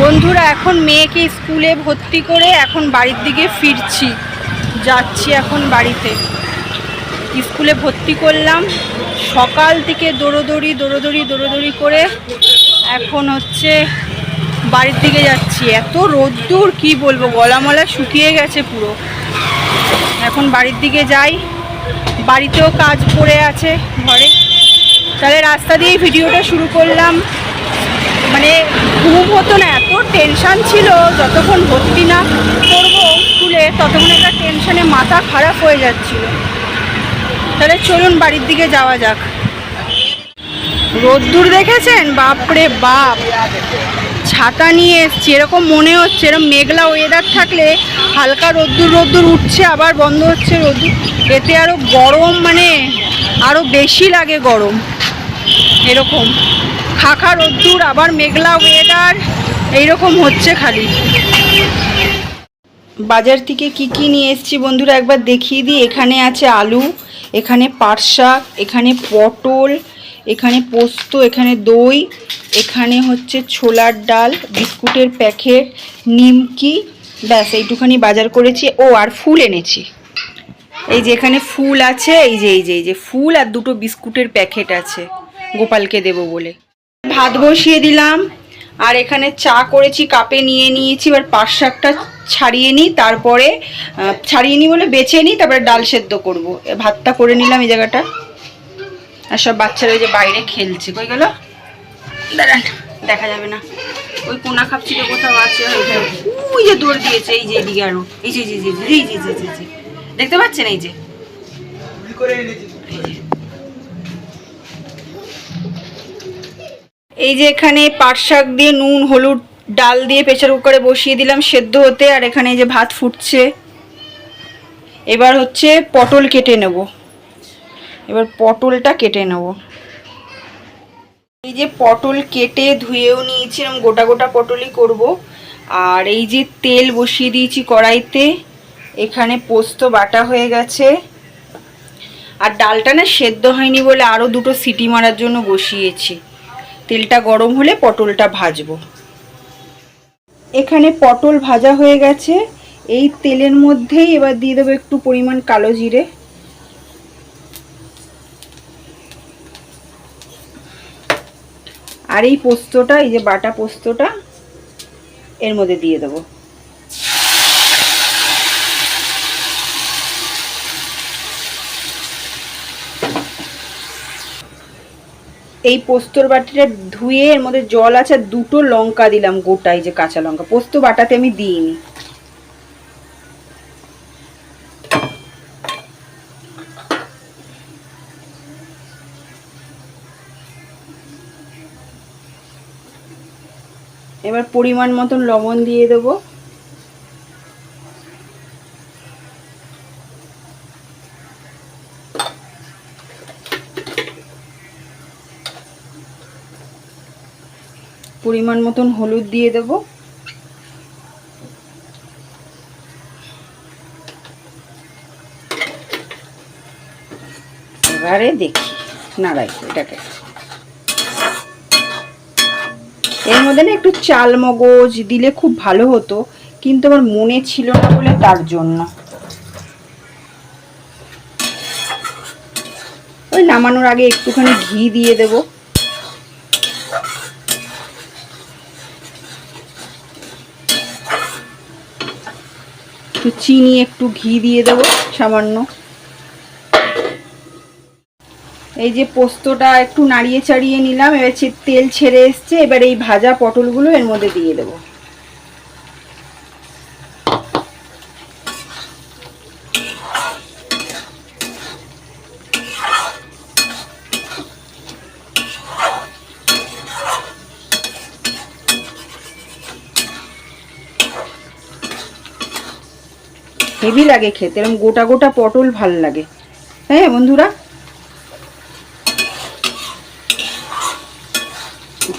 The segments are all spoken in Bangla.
বন্ধুরা, এখন মেয়েকে স্কুলে ভর্তি করে এখন বাড়ির দিকে ফিরছি। যাচ্ছি এখন বাড়িতে। স্কুলে ভর্তি করলাম। সকাল থেকে দৌড়োদৌড়ি দৌড়োদৌড়ি দৌড়োদৌড়ি করে এখন হচ্ছে বাড়ির দিকে যাচ্ছি। এত রোদ্দুর, কি বলব? গলামলা শুকিয়ে গেছে পুরো। এখন বাড়ির দিকে যাই। বাড়িতেও কাজ পড়ে আছে ঘরে। তাহলে রাস্তা দিয়েই ভিডিওটা শুরু করলাম। মানে ঘুম হতো না, এত টেনশান ছিল, যতক্ষণ ভর্তি না করব স্কুলে, ততক্ষণ একটা টেনশানে মাথা খারাপ হয়ে যাচ্ছিল। তাহলে চলুন বাড়ির দিকে যাওয়া যাক। রোদ্দুর দেখেছেন? বাপরে বাপ! ছাতা নিয়ে এসছি, এরকম মনে হচ্ছে, এরকম মেঘলা ওয়েদার থাকলে হালকা রোদ্দুর রোদ্দুর উঠছে, আবার বন্ধ হচ্ছে রোদ্দুর। এতে আরও গরম মানে আরও বেশি লাগে গরম। এরকম। খাখা রোদ্দুর, আবার মেঘলা ওয়েদার এইরকম হচ্ছে খালি। বাজার থেকে কি কি নিয়ে এসেছি বন্ধুরা একবার দেখিয়ে দিই। এখানে আছে আলু, এখানে পাট শাক, এখানে পটল, এখানে পোস্ত, এখানে দই, এখানে হচ্ছে ছোলার ডাল, বিস্কুটের প্যাকেট, নিমকি, ব্যাস, এইটুখানি বাজার করেছি। ও, আর ফুল এনেছি। এই যে এখানে ফুল আছে, এই যে এই যে এই যে, ফুল আর দুটো বিস্কুটের প্যাকেট আছে। গোপালকে দেবো বলে। ভাত বসিয়ে দিলাম। আর এখানে চা করেছি কাপে নিয়ে নিয়েছি। এবার পাট শাকটা ছাড়িয়ে নিই তারপরে ছাড়িয়ে নিই বলে বেছে নিই তারপরে ডাল সেদ্ধ করব। ভাতটা করে নিলাম এই জায়গাটা। আর সব বাচ্চারা ওই যে বাইরে খেলছে কই গেল? দাঁড়ান দেখা যাবে না। ওই কোনা খাপচিতে কোথাও আছে ওই যে দৌড় দিয়েছে এই যে এদিকে আরও। এই যে এই যে এই যে, এই যে দেখতে পাচ্ছেন এই যে। এই যে এখানে পাট শাক দিয়ে নুন, হলুদ, ডাল দিয়ে প্রেসার কুকারে বসিয়ে দিলাম সেদ্ধ হতে, আর এখানে যে ভাত ফুটছে। এবার হচ্ছে পটল কেটে নেব। এবার পটলটা কেটে নেব। এই যে পটল কেটে ধুয়েও নিয়েছি এরকম গোটা গোটা পটলই করব। আর এই যে তেল বসিয়ে দিয়েছি কড়াইতে, এখানে পোস্ত বাটা হয়ে গেছে। আর ডালটা না সেদ্ধ হয়নি বলে আরও দুটো সিটি মারার জন্য বসিয়েছি। তেলটা গরম হলে পটলটা ভাজবো। এখানে পটল ভাজা হয়ে গেছে। এই তেলের মধ্যেই এবার দিয়ে দেবো একটু পরিমাণ কালো জিরে। আর এই পোস্তটা, এই যে বাটা পোস্তটা, এর মধ্যে দিয়ে দেবো। এই পোস্তর বাটিটা ধুয়ে এর মধ্যে জল আছে দুটো লঙ্কা দিলাম গোটা এই যে কাঁচা লঙ্কা। পোস্ত বাটাতে আমি দিইনি। এবার পরিমাণ মতন লবণ দিয়ে দেবো। পরিমাণ মতন হলুদ দিয়ে দেবো। এবারে দেখি, নাড়াই এটাকে। এর মধ্যে না একটু চাল মগজ দিলে খুব ভালো হতো, কিন্তু আমার মনে ছিল না বলে তার জন্য। ওই নামানোর আগে একটুখানি ঘি দিয়ে দেবো। একটু চিনি, একটু ঘি দিয়ে দেবো সামান্য। এই যে পোস্তটা একটু নাড়িয়ে চাড়িয়ে নিলাম, এবার তেল ছেড়ে এসছে, এবার এই ভাজা পটলগুলো এর মধ্যে দিয়ে দেবো। হেভি লাগে খেতে এরকম গোটা গোটা পটল ভালো লাগে। হ্যাঁ বন্ধুরা?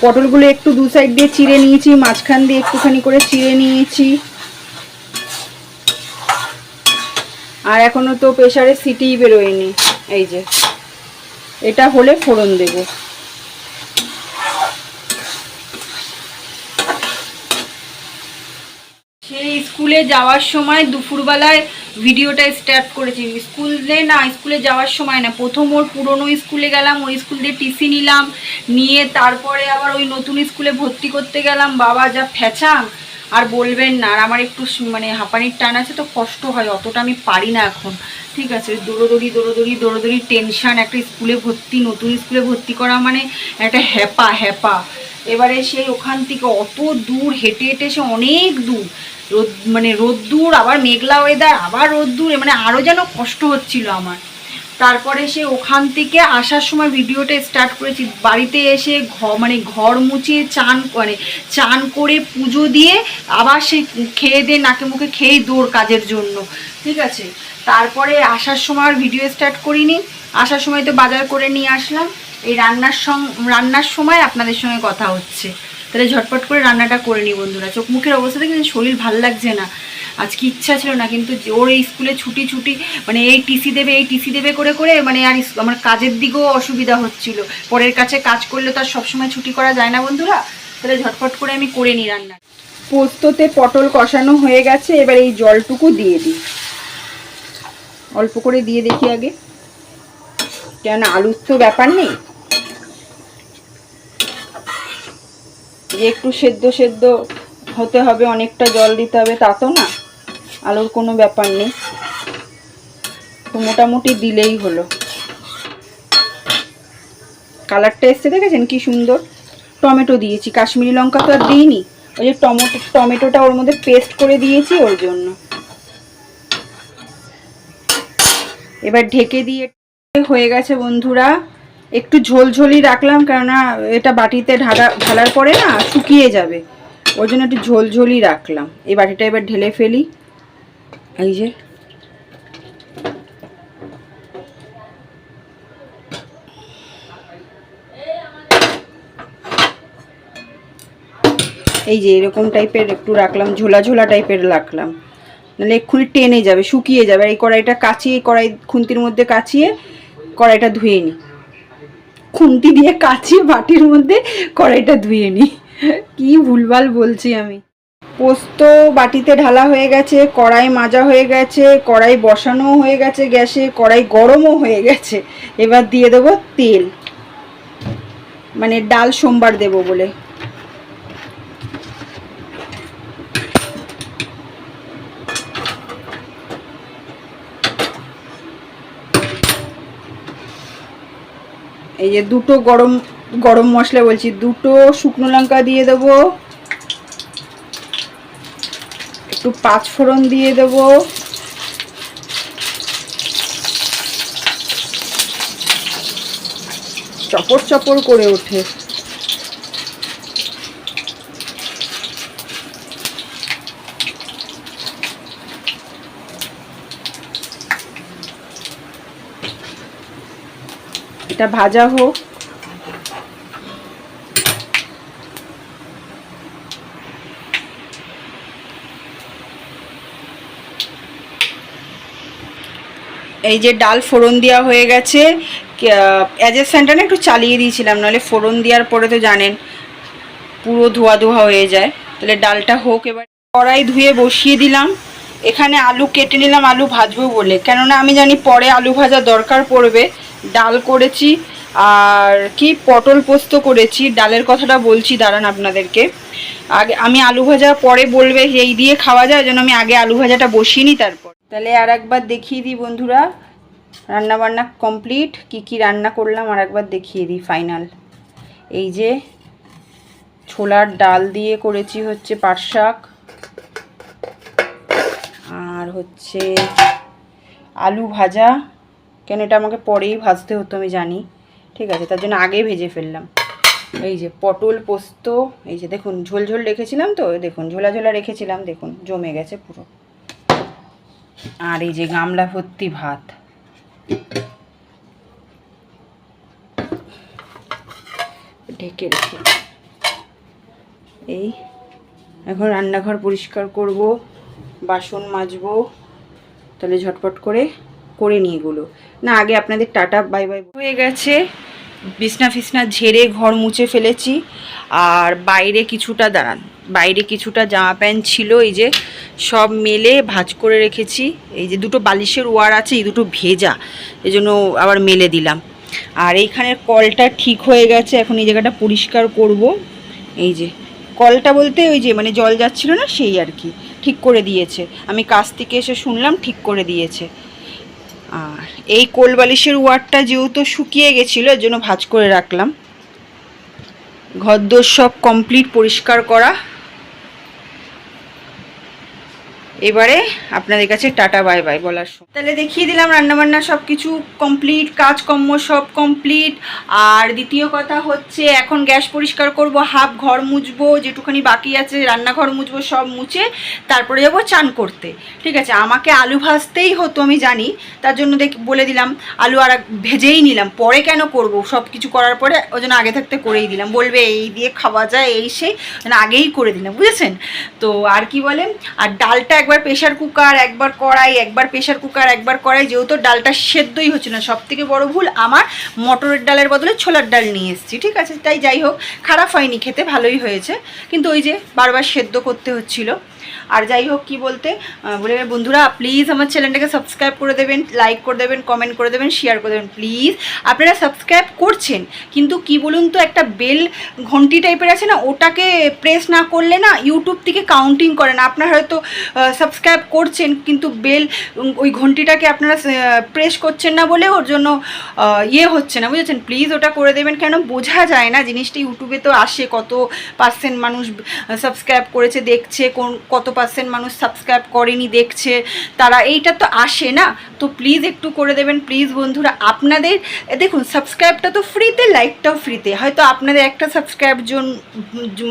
পটলগুলো একটু দু সাইড দিয়ে চিড়ে নিয়েছি, মাঝখান দিয়ে একটুখানি করে চিড়ে নিয়েছি। আর এখনও তো প্রেশারে সিটিই বেরোয়নি, এই যে। এটা হলে ফোড়ন দেব সেই স্কুলে যাওয়ার সময় দুপুরবেলায় ভিডিওটা স্টার্ট করেছি। স্কুলে না, স্কুলে যাওয়ার সময় না। প্রথম ওর পুরনো স্কুলে গেলাম, ওই স্কুল দিয়ে টিসি নিলাম, নিয়ে তারপরে আবার ওই নতুন স্কুলে ভর্তি করতে গেলাম। বাবা যা ফেঁচাং আর বলবেন না, আর আমার একটু মানে হাঁপানির টান আছে তো কষ্ট হয়, অতটা আমি পারি না এখন। ঠিক আছে, দৌড়োদৌড়ি দৌড়োদৌড়ি দৌড়োদৌড়ি টেনশান একটা স্কুলে ভর্তি, নতুন স্কুলে ভর্তি করা মানে একটা হ্যাপা হ্যাপা। এবারে সেই ওখান থেকে অত দূর, হেঁটে হেঁটে সে অনেক দূর। রোদ মানে রোদ্দুর, আবার মেঘলা ওয়েদার আবার রোদ্দুর মানে আরও যেন কষ্ট হচ্ছিল আমার। তারপরে সে ওখান থেকে আসার সময় ভিডিওটা স্টার্ট করেছি। বাড়িতে এসে ঘ মানে ঘর মুছিয়ে চান মানে চান করে পুজো দিয়ে আবার সে খেয়ে দিয়ে নাকে মুখে খেয়েই দৌড় কাজের জন্য। ঠিক আছে? তারপরে আসার সময় ভিডিও স্টার্ট করিনি। আসার সময় তো বাজার করে নিয়ে আসলাম। এই রান্নার সং, রান্নার সময় আপনাদের সঙ্গে কথা হচ্ছে। তাহলে ঝটপট করে রান্নাটা করে নিই বন্ধুরা। চোখ মুখের অবস্থা দেখে শরীর ভালো লাগছে না। আজকে ইচ্ছা ছিল না, কিন্তু ওর এই স্কুলে ছুটি ছুটি মানে এই টিসি দেবে, এই টিসি দেবে করে করে মানে আর আমার কাজের দিকেও অসুবিধা হচ্ছিল। পরের কাছে কাজ করলে তো আর সবসময় ছুটি করা যায় না বন্ধুরা। তাহলে ঝটপট করে আমি করে নিই রান্না। পোস্ততে পটল কষানো হয়ে গেছে, এবার এই জলটুকু দিয়ে দিই। অল্প করে দিয়ে দেখি আগে। কেন আলুর তো ব্যাপার নেই? একটু সেদ্ধ সেদ্ধ হতে হবে, অনেকটা জল দিতে হবে, তা তো না? আলুর কোনো ব্যাপার নেই। তো মোটামুটি দিলেই হলো। কালারটা এসছে দেখেছেন? কি সুন্দর। টমেটো দিয়েছি। কাশ্মীরি লঙ্কা তো আর দিইনি। ওই যে টমেটো, টমেটোটা ওর মধ্যে পেস্ট করে দিয়েছি ওর জন্য। এবার ঢেকে দিয়ে হয়ে গেছে বন্ধুরা। একটু ঝোলঝোলি রাখলাম কেননা এটা বাটিতে ঢালা, ঢালার পরে না শুকিয়ে যাবে। ওই জন্য একটু ঝোলঝোলি রাখলাম। এই বাটিটা এবার ঢেলে ফেলি। এই যে। এই যে এরকম টাইপের একটু রাখলাম, ঝোলা ঝোলা টাইপের রাখলাম। নাহলে এক্ষুনি টেনে যাবে, শুকিয়ে যাবে। এই কড়াইটা কাচিয়ে, কড়াই খুন্তির মধ্যে কাচিয়ে কড়াইটা ধুয়ে নিই খুন্তি দিয়ে কাচিয়ে বাটির মধ্যে কড়াইটা ধুয়ে নিই কি ভুলভাল বলছি আমি। পোস্ত বাটিতে ঢালা হয়ে গেছে, কড়াই মাজা হয়ে গেছে, কড়াই বসানো হয়ে গেছে গ্যাসে, কড়াই গরমও হয়ে গেছে। এবার দিয়ে দেবো তেল। মানে ডাল সোমবার দেব বলে। এই যে দুটো গরম গরম মশলা বলছি, দুটো শুকনো লঙ্কা দিয়ে দেব। একটু পাঁচফোড়ন দিয়ে দেব। চপর চপর করে ওঠে। এটা ভাজা হোক। এই যে ডাল ফোড়ন দেওয়া হয়ে গেছে। অ্যাজের সেন্টারে একটু চালিয়ে দিয়েছিলাম, নাহলে ফোড়ন দেওয়ার পরে তো জানেন, পুরো ধোয়া ধোয়া হয়ে যায়। তাহলে ডালটা হোক, এবার কড়াই ধুয়ে বসিয়ে দিলাম। এখানে আলু কেটে নিলাম, আলু ভাজবো বলে। কেননা আমি জানি পরে আলু ভাজা দরকার পড়বে। ডাল করেছি, আর কি পটল পোস্ত করেছি। ডালের কথাটা বলছি, দাঁড়ান আপনাদেরকে। আগে আমি আলু ভাজা পরে বলবে, এই দিয়ে খাওয়া যায় জন্য আমি আগে আলু ভাজাটা বসিয়ে নিই তারপর। তাহলে আর একবার দেখিয়ে দিই বন্ধুরা রান্না বান্না কমপ্লিট, কি কি রান্না করলাম আর একবার দেখিয়ে দিই ফাইনাল। এই যে ছোলার ডাল দিয়ে করেছি হচ্ছে পাট শাক হচ্ছে আলু ভাজা। কেন এটা আমাকে পরেই ভাজতে হতো আমি জানি। ঠিক আছে, তার জন্য আগে ভেজে ফেললাম। এই যে পটল পোস্ত, এই যে দেখুন, ঝোল ঝোল রেখেছিলাম তো দেখুন, ঝোলা ঝোলা রেখেছিলাম, দেখুন, জমে গেছে পুরো। আর এই যে গামলা ভর্তি ভাত। ঢেকে রেখে। এই, এখন রান্নাঘর পরিষ্কার করব। বাসন মাজবো, তাহলে ঝটপট করে করে নিই এগুলো। না, আগে আপনাদের টাটা, বাই বাই। হয়ে গেছে, বিছনা ফিসনা ঝেড়ে ঘর মুছে ফেলেছি, আর বাইরে কিছুটা দাঁড়ান, বাইরে কিছুটা জামা প্যান্ট ছিল, এই যে সব মেলে ভাঁজ করে রেখেছি, এই যে দুটো বালিশের ওয়ার আছে, এই দুটো ভেজা, এই জন্য আবার মেলে দিলাম। আর এইখানের কলটা ঠিক হয়ে গেছে, এখন এই জায়গাটা পরিষ্কার করব, এই যে, কলটা বলতে ওই যে মানে জল যাচ্ছিল না, সেই আর কি। ঠিক করে দিয়েছে। আমি কাছ থেকে এসে শুনলাম, ঠিক করে দিয়েছে। আর এই কোলবালিশের ওয়ারটা যেহেতু শুকিয়ে গেছিল, এর জন্য ভাজ করে রাখলাম। ঘরদোর সব কমপ্লিট পরিষ্কার করা। এবারে আপনাদের কাছে টাটা, বাই বাই বলার সময়। তাহলে দেখিয়ে দিলাম রান্নাবান্না সব কিছু কমপ্লিট কাজকর্ম সব কমপ্লিট আর দ্বিতীয় কথা হচ্ছে, এখন গ্যাস পরিষ্কার করব, হাফ ঘর মুছবো, যেটুখানি বাকি আছে রান্নাঘর মুছবো, সব মুছে তারপরে যাব চান করতে। ঠিক আছে, আমাকে আলু ভাজতেই হতো, আমি জানি, তার জন্য দেখ, বলে দিলাম, আলু আর ভেজেই নিলাম। পরে কেন করব? সব কিছু করার পরে ওই জন্য আগে থাকতে করেই দিলাম। বলবে, এই দিয়ে খাওয়া যায়, এই সেই আগেই করে দিলাম, বুঝেছেন? তো আর কি বলে, আর ডালটা একবার প্রেশার কুকার একবার কড়াই, একবার প্রেশার কুকার একবার কড়াই, যেহেতু ডালটা সেদ্ধই হচ্ছে না সব থেকে বড়ো ভুল আমার মটরের ডালের বদলে ছোলার ডাল নিয়ে এসেছি, ঠিক আছে? তাই যাই হোক, খারাপ হয়নি, খেতে ভালোই হয়েছে। কিন্তু ওই যে বারবার সেদ্ধ করতে হচ্ছিল আর যাই হোক, কি বলতে বলে বন্ধুরা প্লিজ আমার চ্যানেলটাকে সাবস্ক্রাইব করে দেবেন লাইক করে দেবেন কমেন্ট করে দেবেন শেয়ার করে দেবেন প্লিজ আপনারা সাবস্ক্রাইব করছেন, কিন্তু কি বলুন তো, একটা বেল ঘন্টি টাইপের আছে না, ওটাকে প্রেস না করলে না ইউটিউব থেকে কাউন্টিং করে না। আপনারা হয়তো সাবস্ক্রাইব করছেন, কিন্তু বেল ওই ঘন্টিটাকে আপনারা প্রেস করছেন না বলে ওর জন্য ইয়ে হচ্ছে না, বুঝেছেন? প্লিজ ওটা করে দেবেন, কেন বোঝা যায় না, জিনিসটা ইউটিউবে তো আসে, কত পার্সেন্ট মানুষ সাবস্ক্রাইব করেছে, দেখছে, কোন কত পার্সেন্ট মানুষ সাবস্ক্রাইব করেনি, দেখছে, তারা এইটা তো আসে না। তো প্লিজ একটু করে দেবেন প্লিজ বন্ধুরা, আপনাদের, দেখুন সাবস্ক্রাইবটা তো ফ্রিতে লাইকটাও ফ্রিতে হয়তো আপনাদের একটা সাবস্ক্রাইব জন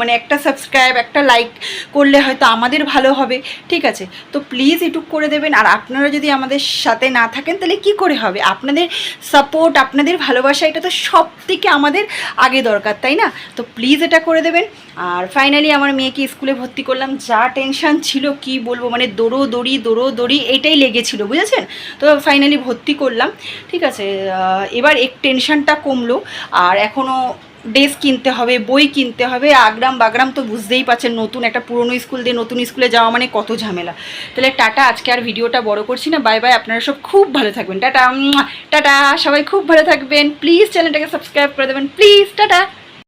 মানে একটা সাবস্ক্রাইব একটা লাইক করলে হয়তো আমাদের ভালো হবে, ঠিক আছে? তো প্লিজ এটুক করে দেবেন, আর আপনারা যদি আমাদের সাথে না থাকেন, তাহলে কি করে হবে? আপনাদের সাপোর্ট আপনাদের ভালোবাসা, এটা তো সব থেকে আমাদের আগে দরকার, তাই না? তো প্লিজ এটা করে দেবেন। আর ফাইনালি আমার মেয়েকে স্কুলে ভর্তি করলাম। যা টেনশান ছিল, কি বলব? মানে দৌড়ো, দড়ি দৌড়ো, দড়ি, এটাই লেগেছিল, বুঝেছেন? তো ফাইনালি ভর্তি করলাম। ঠিক আছে এবার এক টেনশানটা কমলো। আর এখনও ড্রেস কিনতে হবে, বই কিনতে হবে। আগ্রাম বাগ্রাম তো বুঝতেই পারছেন নতুন একটা পুরনো স্কুল দিয়ে নতুন স্কুলে যাওয়া মানে কত ঝামেলা। তাহলে টাটা, আজকে আর ভিডিওটা বড় করছি না। বাই বাই আপনারা সব খুব ভালো থাকবেন। টাটা টাটা, সবাই খুব ভালো থাকবেন। প্লিজ চ্যানেলটাকে সাবস্ক্রাইব করে দেবেন। Please tata.